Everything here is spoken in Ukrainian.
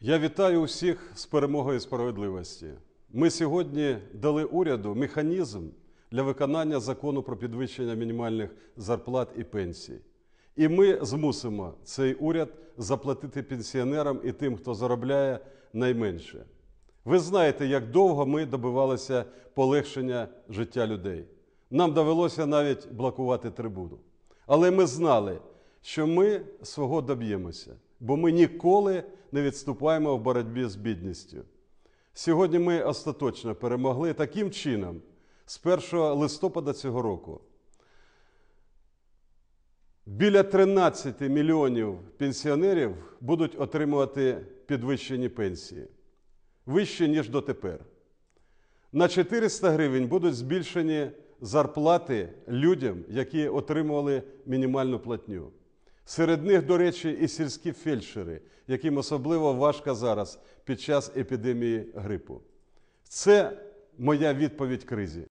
Я вітаю усіх з перемогою справедливості. Ми сьогодні дали уряду механізм для виконання закону про підвищення мінімальних зарплат і пенсій. І ми змусимо цей уряд заплатити пенсіонерам і тим, хто заробляє найменше. Ви знаєте, як довго ми добивалися полегшення життя людей. Нам довелося навіть блокувати трибуну. Але ми знали, що ми свого доб'ємося, бо ми ніколи не відступаємо в боротьбі з бідністю. Сьогодні ми остаточно перемогли таким чином, з 1 листопада цього року. Біля 13 мільйонів пенсіонерів будуть отримувати підвищені пенсії вище, ніж дотепер. На 400 гривень будуть збільшені зарплати людям, які отримували мінімальну платню. Серед них, до речі, і сільські фельдшери, яким особливо важко зараз під час епідемії грипу. Це моя відповідь кризі.